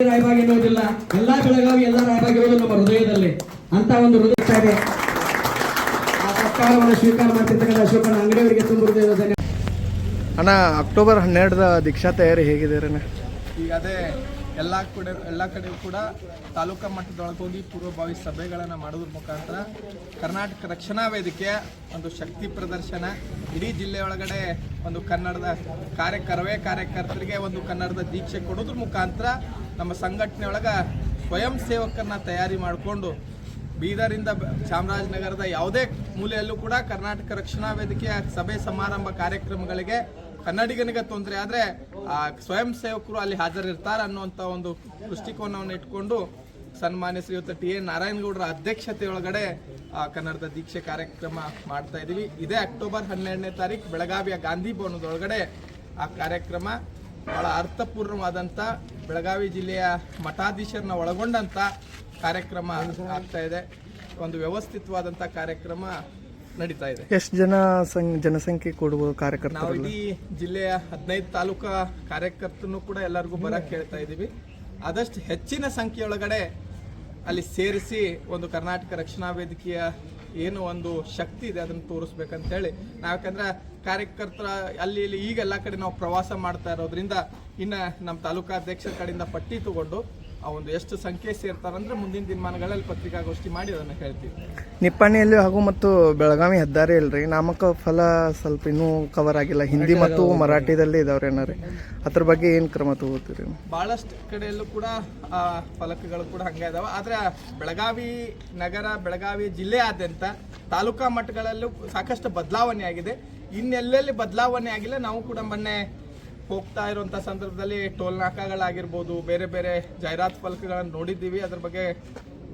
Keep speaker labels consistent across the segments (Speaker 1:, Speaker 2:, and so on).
Speaker 1: ರಾಯಭಾಗ ಎನ್ನುವುದಿಲ್ಲ ಎಲ್ಲಾ ಬೆಳಗಾವಿ ಎಲ್ಲಾ ರಾಯಭಾಗ ಇರೋದು ನಮ್ಮ ಹೃದಯದಲ್ಲಿ ಅಂತ ಒಂದು ಹೃದಯ ಇದೆ. ಆ ಸರ್ಕಾರವನ್ನು ಸ್ವೀಕಾರ ಮಾಡ್ತಿರ್ತಕ್ಕಂಥ ಅಶೋಕನ ಅಂಗಡಿಯವರಿಗೆ ತುಂಬ ಹೃದಯದ ಧನ್ಯವಾದ.
Speaker 2: ಅಣ್ಣ ಅಕ್ಟೋಬರ್ ಹನ್ನೆರಡರ ದೀಕ್ಷಾ ತಯಾರಿ ಹೇಗಿದೆ ರೀ
Speaker 3: ಈಗ ಅದೇ ಎಲ್ಲ ಕಡೆ ಎಲ್ಲ ಕಡೆ ಕೂಡ ತಾಲೂಕಾ ಮಟ್ಟದೊಳಗೆ ಹೋಗಿ ಪೂರ್ವಭಾವಿ ಸಭೆಗಳನ್ನು ಮಾಡೋದ್ರ ಮುಖಾಂತರ ಕರ್ನಾಟಕ ರಕ್ಷಣಾ ವೇದಿಕೆಯ ಒಂದು ಶಕ್ತಿ ಪ್ರದರ್ಶನ, ಇಡೀ ಜಿಲ್ಲೆ ಒಳಗಡೆ ಒಂದು ಕನ್ನಡದ ಕಾರ್ಯಕರ್ವೇ ಕಾರ್ಯಕರ್ತರಿಗೆ ಒಂದು ಕನ್ನಡದ ದೀಕ್ಷೆ ಕೊಡೋದ್ರ ಮುಖಾಂತರ ನಮ್ಮ ಸಂಘಟನೆಯೊಳಗೆ ಸ್ವಯಂ ಸೇವಕರನ್ನ ತಯಾರಿ ಮಾಡಿಕೊಂಡು ಬೀದರಿಂದ ಚಾಮರಾಜನಗರದ ಯಾವುದೇ ಮೂಲೆಯಲ್ಲೂ ಕೂಡ ಕರ್ನಾಟಕ ರಕ್ಷಣಾ ವೇದಿಕೆಯ ಸಭೆ ಸಮಾರಂಭ ಕಾರ್ಯಕ್ರಮಗಳಿಗೆ ಕನ್ನಡಿಗನಿಗೆ ತೊಂದರೆ ಆದರೆ ಸ್ವಯಂ ಸೇವಕರು ಅಲ್ಲಿ ಹಾಜರಿರ್ತಾರೆ ಅನ್ನುವಂಥ ಒಂದು ದೃಷ್ಟಿಕೋನವನ್ನು ಇಟ್ಕೊಂಡು ಸನ್ಮಾನ್ಯ ಶ್ರೀಯುತ ಟಿ ಎನ್ ನಾರಾಯಣಗೌಡರ ಅಧ್ಯಕ್ಷತೆಯೊಳಗಡೆ ಒಳಗಡೆ ಕನ್ನಡದ ದೀಕ್ಷೆ ಕಾರ್ಯಕ್ರಮ ಮಾಡ್ತಾ ಇದ್ದೀವಿ ಇದೇ ಅಕ್ಟೋಬರ್ ಹನ್ನೆರಡನೇ ತಾರೀಕು ಬೆಳಗಾವಿಯ ಗಾಂಧಿ ಭವನದೊಳಗಡೆ ಆ ಕಾರ್ಯಕ್ರಮ ಬಹಳ ಅರ್ಥಪೂರ್ಣವಾದಂಥ ಬೆಳಗಾವಿ ಜಿಲ್ಲೆಯ ಮಠಾಧೀಶರನ್ನ ಒಳಗೊಂಡಂಥ ಕಾರ್ಯಕ್ರಮ ಆಗ್ತಾ ಇದೆ. ಒಂದು ವ್ಯವಸ್ಥಿತವಾದಂಥ ಕಾರ್ಯಕ್ರಮ ನಡೀತಾ ಇದೆ.
Speaker 2: ಎಷ್ಟು ಜನ ಜನಸಂಖ್ಯೆ ಜನಸಂಖ್ಯೆ ಕೊಡುವ
Speaker 3: ನಾವು ಇಡೀ ಜಿಲ್ಲೆಯ ಹದಿನೈದು ತಾಲೂಕಾ ಕಾರ್ಯಕರ್ತನು ಕೂಡ ಎಲ್ಲರಿಗೂ ಬರಕ್ಕೆ ಹೇಳ್ತಾ ಇದ್ದೀವಿ. ಆದಷ್ಟು ಹೆಚ್ಚಿನ ಸಂಖ್ಯೆಯೊಳಗಡೆ ಅಲ್ಲಿ ಸೇರಿಸಿ ಒಂದು ಕರ್ನಾಟಕ ರಕ್ಷಣಾ ವೇದಿಕೆಯ ಏನು ಒಂದು ಶಕ್ತಿ ಇದೆ ಅದನ್ನು ತೋರಿಸ್ಬೇಕಂತ ಹೇಳಿ ನಾವು ಯಾಕಂದ್ರೆ ಕಾರ್ಯಕರ್ತರ ಅಲ್ಲಿ ಇಲ್ಲಿ ಈಗ ಎಲ್ಲ ಕಡೆ ನಾವು ಪ್ರವಾಸ ಮಾಡ್ತಾ ಇರೋದ್ರಿಂದ ಇನ್ನ ನಮ್ಮ ತಾಲೂಕಾ ಅಧ್ಯಕ್ಷರ ಕಡೆಯಿಂದ ಪಟ್ಟಿ ತಗೊಂಡು ಆ ಒಂದು ಎಷ್ಟು ಸಂಖ್ಯೆ ಸೇರ್ತಾರಂದ್ರೆ ಮುಂದಿನ ದಿನಮಾನಗಳಲ್ಲಿ ಪತ್ರಿಕಾಗೋಷ್ಠಿ ಮಾಡಿ ಅದನ್ನು ಹೇಳ್ತೀವಿ.
Speaker 2: ನಿಪ್ಪಾಣಿಯಲ್ಲಿ ಹಾಗೂ ಮತ್ತು ಬೆಳಗಾವಿ ಹೆದ್ದಾರಿ ಇಲ್ರಿ ನಾಮಕ ಫಲ ಸ್ವಲ್ಪ ಇನ್ನೂ ಕವರ್ ಆಗಿಲ್ಲ. ಹಿಂದಿ ಮತ್ತು ಮರಾಠಿದಲ್ಲಿ ಇದಾವ್ರಿ ಏನಾರಿ ಅದ್ರ ಬಗ್ಗೆ ಏನು ಕ್ರಮ ತಗೋತೀರಿ?
Speaker 3: ಭಾಳಷ್ಟು ಕಡೆಯಲ್ಲೂ ಕೂಡ ಆ ಫಲಕಗಳು ಕೂಡ ಹಂಗೆ ಇದಾವೆ. ಆದ್ರೆ ಬೆಳಗಾವಿ ನಗರ ಬೆಳಗಾವಿ ಜಿಲ್ಲೆಯಾದ್ಯಂತ ತಾಲೂಕಾ ಮಟ್ಟಗಳಲ್ಲೂ ಸಾಕಷ್ಟು ಬದಲಾವಣೆ ಆಗಿದೆ. ಇನ್ನೆಲ್ಲೆಲ್ಲಿ ಬದಲಾವಣೆ ಆಗಿಲ್ಲ ನಾವು ಕೂಡ ಮೊನ್ನೆ ಹೋಗ್ತಾ ಇರುವಂತ ಸಂದರ್ಭದಲ್ಲಿ ಟೋಲ್ ನಾಕಾಗಳಾಗಿರ್ಬೋದು ಬೇರೆ ಬೇರೆ ಜಾಹೀರಾತ್ ಫಲಕಗಳನ್ನು ನೋಡಿದ್ದೀವಿ ಅದ್ರ ಬಗ್ಗೆ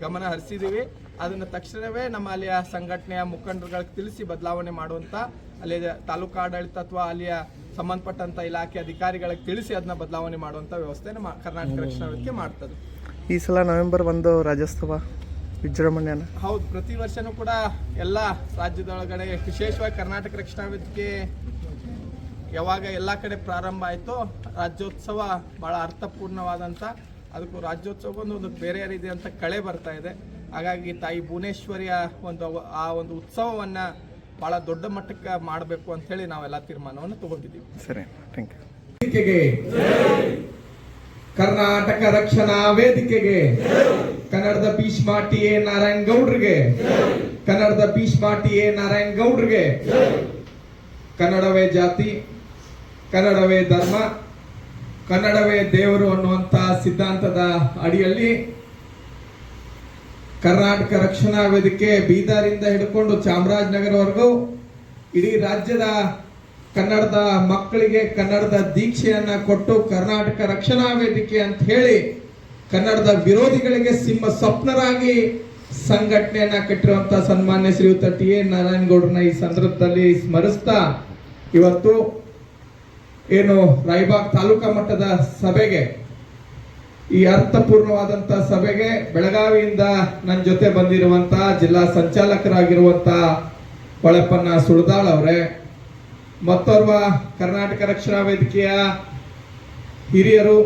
Speaker 3: ಗಮನ ಹರಿಸಿದ್ದೀವಿ. ಅದನ್ನ ತಕ್ಷಣವೇ ನಮ್ಮ ಅಲ್ಲಿಯ ಸಂಘಟನೆಯ ಮುಖಂಡರುಗಳಿಗೆ ತಿಳಿಸಿ ಬದಲಾವಣೆ ಮಾಡುವಂತ ಅಲ್ಲಿ ತಾಲೂಕು ಆಡಳಿತ ಅಥವಾ ಅಲ್ಲಿಯ ಸಂಬಂಧಪಟ್ಟಂತ ಇಲಾಖೆ ಅಧಿಕಾರಿಗಳಿಗೆ ತಿಳಿಸಿ ಅದನ್ನ ಬದಲಾವಣೆ ಮಾಡುವಂತ ವ್ಯವಸ್ಥೆನ ಕರ್ನಾಟಕ ರಕ್ಷಣಾ ವೇದಿಕೆ ಮಾಡ್ತದೆ.
Speaker 2: ಈ ಸಲ ನವೆಂಬರ್ ಒಂದು ರಾಜ್ಯೋತ್ಸವ ವಿಜೃಂಭಣೆನ
Speaker 3: ಹೌದು ಪ್ರತಿ ವರ್ಷನೂ ಕೂಡ ಎಲ್ಲ ರಾಜ್ಯದೊಳಗಡೆ ವಿಶೇಷವಾಗಿ ಕರ್ನಾಟಕ ರಕ್ಷಣಾ ವೇದಿಕೆ ಯಾವಾಗ ಎಲ್ಲ ಕಡೆ ಪ್ರಾರಂಭ ಆಯಿತೋ ರಾಜ್ಯೋತ್ಸವ ಭಾಳ ಅರ್ಥಪೂರ್ಣವಾದಂಥ ಅದಕ್ಕೂ ರಾಜ್ಯೋತ್ಸವಕ್ಕೊಂದು ಒಂದು ಬೇರೆ ರೀತಿ ಅಂತ ಕಳೆ ಬರ್ತಾ ಇದೆ. ಹಾಗಾಗಿ ತಾಯಿ ಭುವನೇಶ್ವರಿಯ ಒಂದು ಅವ- ಆ ಒಂದು ಉತ್ಸವವನ್ನು ಭಾಳ ದೊಡ್ಡ ಮಟ್ಟಕ್ಕೆ ಮಾಡಬೇಕು ಅಂತ ಹೇಳಿ ನಾವೆಲ್ಲ ತೀರ್ಮಾನವನ್ನು ತಗೊಂಡಿದ್ದೀವಿ.
Speaker 2: ಸರಿ ಥ್ಯಾಂಕ್ ಯು
Speaker 1: ಕರ್ನಾಟಕ ರಕ್ಷಣಾ ವೇದಿಕೆಗೆ. ಕನ್ನಡದ ಭೀಷ್ಮ ಟಿ ಎ ನಾರಾಯಣ್ ಗೌಡ್ರಿಗೆ ಕನ್ನಡದ ಭೀಷ್ಮ ಟಿ ಎ ನಾರಾಯಣ್ ಗೌಡ್ರಿಗೆ ಕನ್ನಡವೇ ಜಾತಿ ಕನ್ನಡವೇ ಧರ್ಮ, ಕನ್ನಡವೇ ದೇವರು ಅನ್ನುವಂತ ಸಿದ್ಧಾಂತದ ಅಡಿಯಲ್ಲಿ ಕರ್ನಾಟಕ ರಕ್ಷಣಾ ವೇದಿಕೆ ಬೀದರಿಂದ ಹಿಡ್ಕೊಂಡು ಚಾಮರಾಜನಗರವರೆಗೂ ಇಡೀ ರಾಜ್ಯದ ಕನ್ನಡದ ಮಕ್ಕಳಿಗೆ ಕನ್ನಡದ ದೀಕ್ಷೆಯನ್ನ ಕೊಟ್ಟು ಕರ್ನಾಟಕ ರಕ್ಷಣಾ ವೇದಿಕೆ ಅಂತ ಹೇಳಿ ಕನ್ನಡದ ವಿರೋಧಿಗಳಿಗೆ ಸಿಂಹ ಸ್ವಪ್ನರಾಗಿ ಸಂಘಟನೆಯನ್ನ ಕಟ್ಟಿರುವಂತ ಸನ್ಮಾನ್ಯ ಶ್ರೀಯುತ ಟಿ ಎ ನಾರಾಯಣಗೌಡರನ್ನ ಈ ಸಂದರ್ಭದಲ್ಲಿ ಸ್ಮರಿಸ್ತಾ ಇವತ್ತು ಏನು ರಾಯಬಾಗ್ ತಾಲೂಕಾ ಮಟ್ಟದ ಸಭೆಗೆ, ಈ ಅರ್ಥಪೂರ್ಣವಾದಂತ ಸಭೆಗೆ ಬೆಳಗಾವಿಯಿಂದ ನನ್ನ ಜೊತೆ ಬಂದಿರುವಂತ ಜಿಲ್ಲಾ ಸಂಚಾಲಕರಾಗಿರುವಂತ ಹೊಳೆಪನ್ನ ಸುಳ್ದಾಳ್ ಅವರೇ, ಮತ್ತೋರ್ವ ಕರ್ನಾಟಕ ರಕ್ಷಣಾ ವೇದಿಕೆಯ ಹಿರಿಯರು,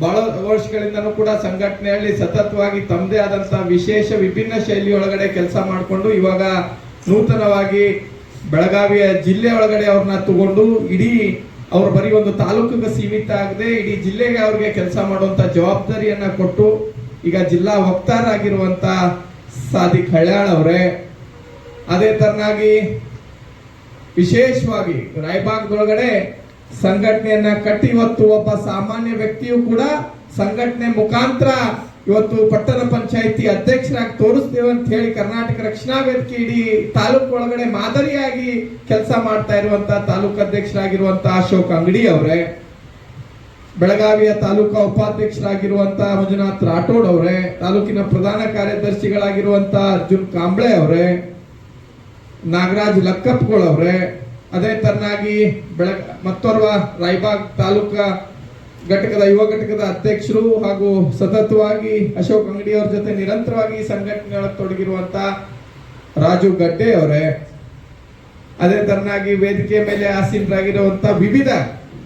Speaker 1: ಬಹಳ ವರ್ಷಗಳಿಂದನೂ ಕೂಡ ಸಂಘಟನೆಯಲ್ಲಿ ಸತತವಾಗಿ ತಮ್ಮದೇ ಆದಂಥ ವಿಶೇಷ ವಿಭಿನ್ನ ಶೈಲಿ ಒಳಗಡೆ ಕೆಲಸ ಮಾಡಿಕೊಂಡು ಇವಾಗ ನೂತನವಾಗಿ ಬೆಳಗಾವಿಯ ಜಿಲ್ಲೆ ಒಳಗಡೆ ಅವ್ರನ್ನ ತಗೊಂಡು ಇಡೀ ಅವ್ರು ಬರೀ ಒಂದು ತಾಲೂಕಿಗೆ ಸೀಮಿತ ಆಗದೆ ಇಡೀ ಜಿಲ್ಲೆಗೆ ಅವ್ರಿಗೆ ಕೆಲಸ ಮಾಡುವಂತ ಜವಾಬ್ದಾರಿಯನ್ನ ಕೊಟ್ಟು ಈಗ ಜಿಲ್ಲಾ ವಕ್ತಾರಾಗಿರುವಂಥ ಸಾದಿಕ್ ಹಳ್ಯಾಳ್ ಅವರೇ, ಅದೇ ತರನಾಗಿ ವಿಶೇಷವಾಗಿ ರಾಯಬಾಗ್ದೊಳಗಡೆ ಸಂಘಟನೆಯನ್ನ ಕಟ್ಟಿ ಇವತ್ತು ಒಬ್ಬ ಸಾಮಾನ್ಯ ವ್ಯಕ್ತಿಯು ಕೂಡ ಸಂಘಟನೆ ಮುಖಾಂತರ ಇವತ್ತು ಪಟ್ಟಣ ಪಂಚಾಯಿತಿ ಅಧ್ಯಕ್ಷರಾಗಿ ತೋರಿಸ್ತೇವೆ ಅಂತ ಹೇಳಿ ಕರ್ನಾಟಕ ರಕ್ಷಣಾ ವೇದಿಕೆ ಇಡೀ ತಾಲೂಕು ಒಳಗಡೆ ಮಾದರಿಯಾಗಿ ಕೆಲಸ ಮಾಡ್ತಾ ಇರುವಂತ ತಾಲೂಕು ಅಧ್ಯಕ್ಷರಾಗಿರುವಂತಹ ಅಶೋಕ್ ಅಂಗಡಿ ಅವರೇ, ಬೆಳಗಾವಿಯ ತಾಲೂಕಾ ಉಪಾಧ್ಯಕ್ಷರಾಗಿರುವಂತ ಮಂಜುನಾಥ್ ರಾಠೋಡ್ ಅವರೇ, ತಾಲೂಕಿನ ಪ್ರಧಾನ ಕಾರ್ಯದರ್ಶಿಗಳಾಗಿರುವಂತ ಅರ್ಜುನ್ ಕಾಂಬ್ಳೆ ಅವರೇ, ನಾಗರಾಜ್ ಲಕ್ಕಪ್ಪಗಳು ಅವ್ರೆ, ಅದೇ ತರನಾಗಿ ಬೆಳಗ ಮತ್ತೋರ್ವ ರಾಯಬಾಗ್ ತಾಲೂಕಾ ಘಟಕದ ಯುವ ಘಟಕದ ಅಧ್ಯಕ್ಷರು ಹಾಗೂ ಸತತವಾಗಿ ಅಶೋಕ್ ಅಂಗಡಿ ಅವ್ರ ಜೊತೆ ನಿರಂತರವಾಗಿ ಸಂಘಟನೆಯೊಳಗೆ ತೊಡಗಿರುವಂತ ರಾಜು ಗಡ್ಡೆ ಅವರೇ, ಅದೇ ತರನಾಗಿ ವೇದಿಕೆ ಮೇಲೆ ಆಸೀನರಾಗಿರುವಂತ ವಿವಿಧ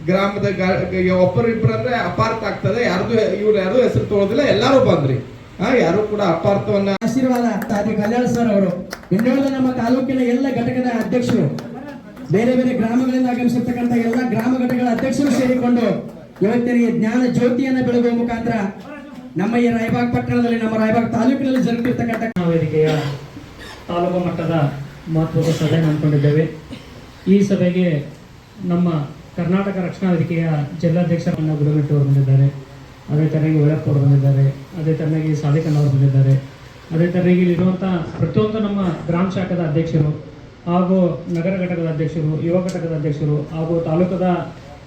Speaker 1: ಗ್ರಾಮದ ಗಾ- ಒಬ್ಬರು ಇಬ್ರು ಅಂದ್ರೆ ಅಪಾರ್ಥ ಆಗ್ತದೆ. ಯಾರ್ದು ಇವ್ರು ಯಾರು ಹೆಸರು ತೊಳೋದಿಲ್ಲ, ಎಲ್ಲಾರು ಬಂದ್ರಿ. ಹಾ, ಯಾರು ಕೂಡ ಅಪಾರ್ಥವನ್ನ
Speaker 4: ಆಶೀರ್ವಾದ ಕಲ್ಯಾಣ ಸರ್ ಅವರು. ಇನ್ನೊಂದು ನಮ್ಮ ತಾಲೂಕಿನ ಎಲ್ಲ ಘಟಕದ ಅಧ್ಯಕ್ಷರು. ಬೇರೆ ಬೇರೆ ಗ್ರಾಮಗಳಿಂದ ಆಗಮಿಸಿರ್ತಕ್ಕಂಥ ಎಲ್ಲ ಗ್ರಾಮ ಘಟಕಗಳ ಅಧ್ಯಕ್ಷರು ಸೇರಿಕೊಂಡು ಇವತ್ತಿನ ಜ್ಞಾನ ಜ್ಯೋತಿಯನ್ನು ಬೆಳಗುವ ಮುಖಾಂತರ ನಮ್ಮ ಈ ರಾಯಬಾಗ್ ಪಟ್ಟಣದಲ್ಲಿ, ನಮ್ಮ ರಾಯಬಾಗ್ ತಾಲೂಕಿನಲ್ಲಿ ಜರುಗುತ್ತಿರ್ತಕ್ಕಂಥ
Speaker 5: ರಕ್ಷಣಾ ವೇದಿಕೆಯ ತಾಲೂಕು ಮಟ್ಟದ ಮಹತ್ವದ ಸಭೆ ಅಂದ್ಕೊಂಡಿದ್ದೇವೆ ಈ ಸಭೆಗೆ ನಮ್ಮ ಕರ್ನಾಟಕ ರಕ್ಷಣಾ ವೇದಿಕೆಯ ಜಿಲ್ಲಾಧ್ಯಕ್ಷರನ್ನ ಅವರು ಬಂದಿದ್ದಾರೆ. ಅದೇ ತರನಾಗಿ ಒಳಪ್ಪ ಅವರು ಬಂದಿದ್ದಾರೆ. ಅದೇ ತರನಾಗಿ ಸಾಧಕನವರು ಬಂದಿದ್ದಾರೆ. ಅದೇ ತರನಾಗಿ ಇಲ್ಲಿರುವಂಥ ಪ್ರತಿಯೊಂದು ನಮ್ಮ ಗ್ರಾಮ ಶಾಖದ ಅಧ್ಯಕ್ಷರು ಹಾಗೂ ನಗರ ಘಟಕದ ಅಧ್ಯಕ್ಷರು, ಯುವ ಘಟಕದ ಅಧ್ಯಕ್ಷರು ಹಾಗೂ ತಾಲೂಕದ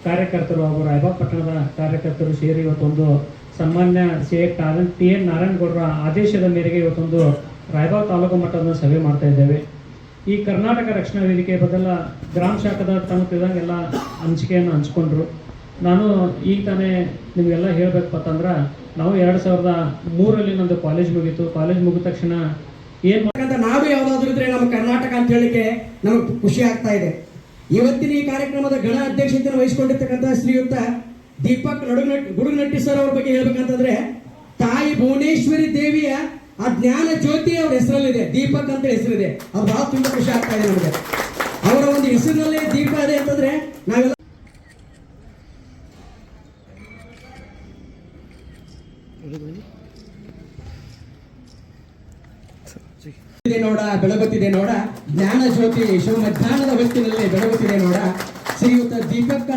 Speaker 5: ಕಾರ್ಯಕರ್ತರು ಹಾಗೂ ರಾಯಬಾಗ್ ಪಟ್ಟಣದ ಕಾರ್ಯಕರ್ತರು ಸೇರಿ ಇವತ್ತೊಂದು ಸನ್ಮಾನ್ಯ ಸಿ ಟಿ ಎನ್ ನಾರಾಯಣಗೌಡರ ಆದೇಶದ ಮೇರೆಗೆ ಇವತ್ತೊಂದು ರಾಯಬಾಗ್ ತಾಲೂಕು ಮಟ್ಟದ ಸಭೆ ಮಾಡ್ತಾ ಇದ್ದೇವೆ. ಈ ಕರ್ನಾಟಕ ರಕ್ಷಣಾ ವೇದಿಕೆ ಬದಲ ಗ್ರಾಮ ಶಾಖದ ತಮ್ಮ ತಿಳಿದಂಗೆಲ್ಲ ಹಂಚಿಕೆಯನ್ನು ಹಂಚ್ಕೊಂಡ್ರು. ನಾನು ಈಗ ತಾನೇ ನಿಮಗೆಲ್ಲ ಹೇಳ್ಬೇಕಪ್ಪ ನಾವು ಎರಡು ಸಾವಿರದ ಮೂರಲ್ಲಿ ನಂದು ಕಾಲೇಜ್ ಮುಗೀತು. ಕಾಲೇಜ್ ಮುಗಿದ ತಕ್ಷಣ ಏನು
Speaker 4: ಮಾಡ್ಕಂತ ನಾವು ಯಾವ್ದಾದ್ರು ಇದ್ರೆ ನಮ್ಮ ಕರ್ನಾಟಕ ಅಂತ ಹೇಳಿಕೆ ನಮಗೆ ಖುಷಿ ಆಗ್ತಾ ಇದೆ. ಇವತ್ತಿನ ಈ ಕಾರ್ಯಕ್ರಮದ ಗಣ ಅಧ್ಯಕ್ಷತೆಯನ್ನು ವಹಿಸಿಕೊಂಡಿರ್ತಕ್ಕಂತಹ ಶ್ರೀಯುತ ದೀಪಕ್ ನಡುಗನಟ್ಟಿ ಗುಡುಗನಟ್ಟಿ ಸರ್ ಅವ್ರ ಬಗ್ಗೆ ಹೇಳ್ಬೇಕಂತಂದ್ರೆ, ತಾಯಿ ಭುವನೇಶ್ವರಿ ದೇವಿಯ ಆ ಜ್ಞಾನ ಜ್ಯೋತಿ ಅವ್ರ ಹೆಸರಲ್ಲಿದೆ. ದೀಪಕ್ ಅಂತ ಹೆಸರಿದೆ. ಅದು ಬಹಳ ತುಂಬಾ ಖುಷಿ ಆಗ್ತಾ ಇದೆ ನಮಗೆ. ಅವರ ಒಂದು ಹೆಸರಿನಲ್ಲೇ ದೀಪ ಇದೆ ಅಂತಂದ್ರೆ, ನಾವೆಲ್ಲ ನೋಡ ಬೆಳಗುತ್ತಿದೆ ನೋಡ. ಜ್ಞಾನ ಜ್ಯೋತಿ ಶಿವ ಮಧ್ಯಾಹ್ನದ ಹೊತ್ತಿನಲ್ಲಿ ಬೆಳಗುತ್ತಿದೆ ನೋಡ. ಶ್ರೀಯುತ ದೀಪಕ್